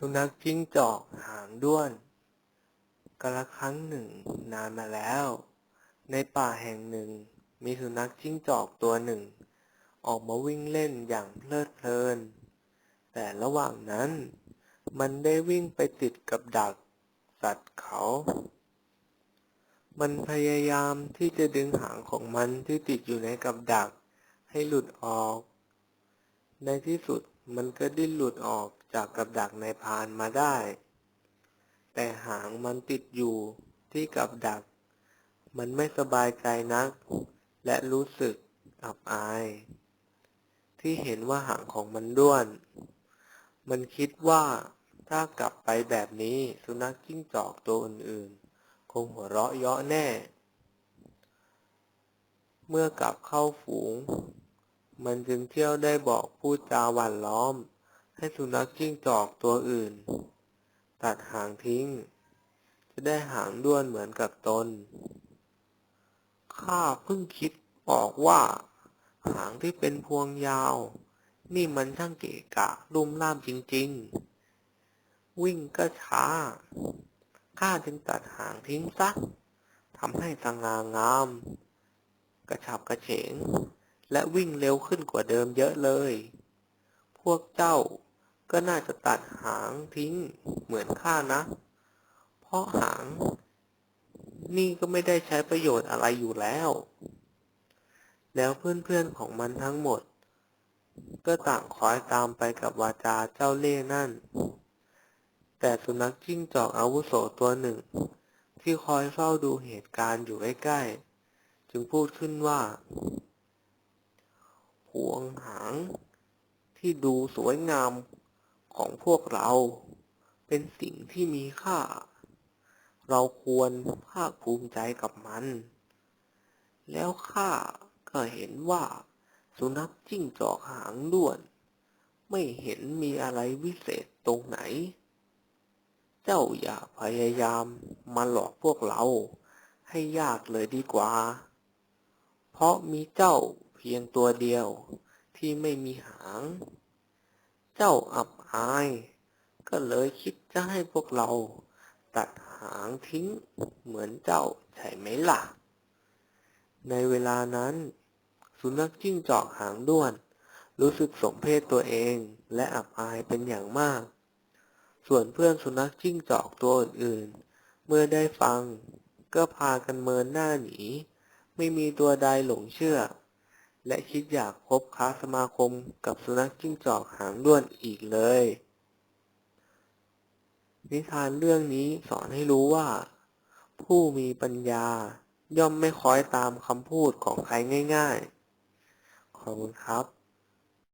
สุนัขจิ้งจอกหางด้วนกาละครั้งหนึ่งนานมาแล้ว ในป่าแห่งหนึ่ง มีสุนัขจิ้งจอกตัวหนึ่ง ออกมาวิ่งเล่นอย่างเพลิดเพลิน แต่ระหว่างนั้น มันได้วิ่งไปติดกับดัก สัตว์เขา มันพยายามที่จะดึงหางของมันที่ติดอยู่ในกับดัก ให้หลุดออก ในที่สุดมันก็ดิ้นหลุดออก จากกับดักในพานมาได้ แต่หางมันติดอยู่ที่กับดัก มันไม่สบายใจนัก และรู้สึกอับอาย ที่เห็นว่าหางของมันด้วน มันคิดว่าถ้ากลับไปแบบนี้สุนัขจิ้งจอกตัวอื่นๆ คงหัวเราะเยาะแน่ เมื่อกลับเข้าฝูง มันจึงเที่ยวได้บอกพูดจาหวานล้อม ให้สุนัขจิ้งจอกตัวอื่น ตัดหางทิ้ง จะได้หางด้วนเหมือนกับตน ข้าเพิ่งคิดออกว่า หางที่เป็นพวงยาว นี่มันช่างเกะกะลุ่มล่ามจริง ๆ วิ่งก็ช้า ข้าจึงตัดหางทิ้งซะทำให้สง่างาม กระฉับกระเฉง และวิ่งเร็วขึ้นกว่าเดิมเยอะเลย พวกเจ้า ก็น่าจะตัดหางทิ้งเหมือนข้านะ เพราะหาง นี่ก็ไม่ได้ใช้ประโยชน์อะไรอยู่แล้ว แล้วเพื่อนๆของมันทั้งหมด ก็ต่างคอยตามไปกับวาจาเจ้าเล่ห์นั่น แต่สุนัขจิ้งจอกอาวุโสตัวหนึ่ง ที่คอยเฝ้าดูเหตุการณ์อยู่ใกล้ๆ จึงพูดขึ้นว่าพวงหางที่ดูสวยงาม ของพวกเรา เป็นสิ่งที่มีค่า เราควรภาคภูมิใจกับมัน แล้วข้าก็เห็นว่า สุนัขจิ้งจอกหางด้วน ไม่เห็นมีอะไรวิเศษตรงไหน เจ้าอย่าพยายามมาหลอกพวกเราให้ยากเลยดีกว่า เพราะมีเจ้าเพียงตัวเดียวที่ไม่มีหาง เจ้าอับ อาย ก็เลยคิดจะให้พวกเรา ตัดหางทิ้งเหมือนเจ้าใช่ไหมล่ะ ในเวลานั้น สุนัขจิ้งจอกหางด้วน รู้สึกสมเพศตัวเองและอับอายเป็นอย่างมาก ส่วนเพื่อนสุนัขจิ้งจอกตัวอื่นๆ เมื่อได้ฟัง ก็พากันเมินหน้าหนี ไม่มีตัวใดหลงเชื่อ และคิดอยากพบค้าสมาคมกับสุนัขจิ้งจอกหางด้วนอีกเลย นิทานเรื่องนี้สอนให้รู้ว่า ผู้มีปัญญาย่อมไม่คอยตามคำพูดของใครง่ายๆ ขอบคุณครับ